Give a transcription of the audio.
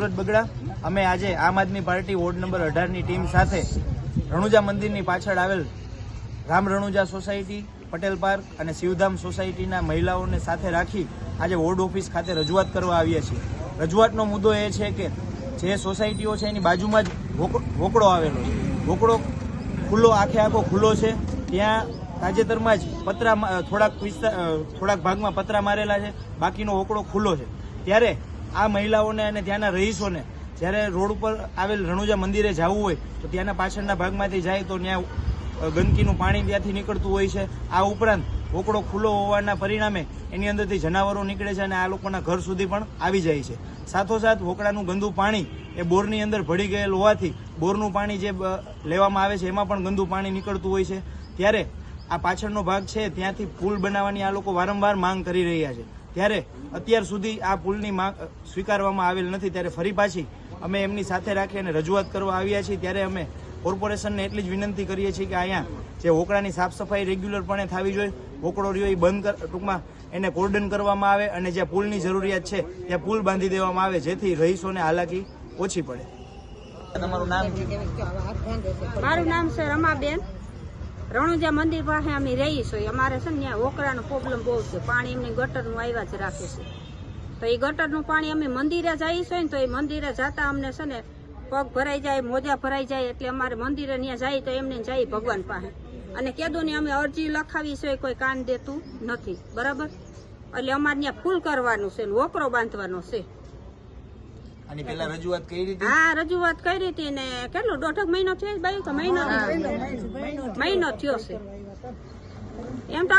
સુરત બગડા. અમે આજે Aam Aadmi party ward number અઢારની team સાથે રણુજા મંદિરની પાછળ આવેલ રામ રણુજા સોસાયટી, પટેલ પાર્ક અને શિવધામ સોસાયટીના મહિલાઓને સાથે રાખી આજે વોર્ડ ઓફિસ ખાતે રજૂઆત કરવા આવ્યા છીએ. રજૂઆતનો મુદ્દો એ છે કે જે સોસાયટીઓ છે એની બાજુમાં જ વોક- વોકડો આવેલો છે. વોકડો ખુલ્લો આખે આખો ખુલ્લો છે. ત્યાં તાજેતરમાં જ પતરા, થોડાક વિસ્તાર થોડાક ભાગમાં પતરા મારેલા છે. બાકીનો વોકડો ખુલ્લો છે. ત્યારે આ મહિલાઓને અને ત્યાંના રહીશોને જ્યારે રોડ ઉપર આવેલ રણુજા મંદિરે જવું હોય, તો ત્યાંના પાછળના ભાગમાંથી જાય તો ત્યાં ગંદકીનું પાણી ત્યાંથી નીકળતું હોય છે. આ ઉપરાંત વોકડો ખુલ્લો હોવાના પરિણામે એની અંદરથી જનાવરો નીકળે છે અને આ લોકોના ઘર સુધી પણ આવી જાય છે. સાથોસાથ વોકડાનું ગંદુ પાણી એ બોરની અંદર ભળી ગયેલ હોવાથી બોરનું પાણી જે લેવામાં આવે છે એમાં પણ ગંદુ પાણી નીકળતું હોય છે. ત્યારે આ પાછળનો ભાગ છે, ત્યાંથી પુલ બનાવવાની આ લોકો વારંવાર માંગ કરી રહ્યા છે. ત્યારે અત્યાર સુધી આ પુલની માંગ સ્વીકારવામાં આવેલ નથી. ત્યારે ફરી પાછી અમે એમની સાથે રાખી અને રજૂઆત કરવા આવ્યા છીએ. ત્યારે અમે કોર્પોરેશનને એટલી જ વિનંતી કરીએ છીએ કે અહીંયા જે વોકડાની સાફ સફાઈ રેગ્યુલરપણે થવી જોઈએ વોકડો રહ્યો એ બંધ કર ટૂંકમાં એને કોર્ડન કરવામાં આવે અને જ્યાં પુલની જરૂરિયાત છે ત્યાં પુલ બાંધી દેવામાં આવે જેથી રહીશોને હાલાકી ઓછી પડે. તમારું નામ? મારું નામ છે રમાબેન. રણુજા મંદિર પાસે અમે રહી છીએ. અમારે છે ને ત્યાં ઓકરાનો પ્રોબ્લેમ બહુ છે. પાણી એમને ગટરનું આવ્યા જ રાખે છે. તો એ ગટરનું પાણી અમે મંદિરે જઈએ છીએ ને તો એ મંદિરે જતા અમને છે ને પગ ભરાઈ જાય મોજા ભરાઈ જાય એટલે અમારે મંદિરે ત્યાં જાય તો એમને જાય ભગવાન પાસે. અને કેદુની અમે અરજી લખાવી છે કોઈ કાન દેતું નથી. બરાબર? એટલે અમારે ત્યાં ફૂલ કરવાનું છે ઓકરો બાંધવાનો છે. રજૂઆત કરી હતી? હા રજૂઆત કરી હતી ને કેટલો? દોઢક મહિનો થયો છે બાયું તો મહિનો. મહિનો થયો છે એમ તો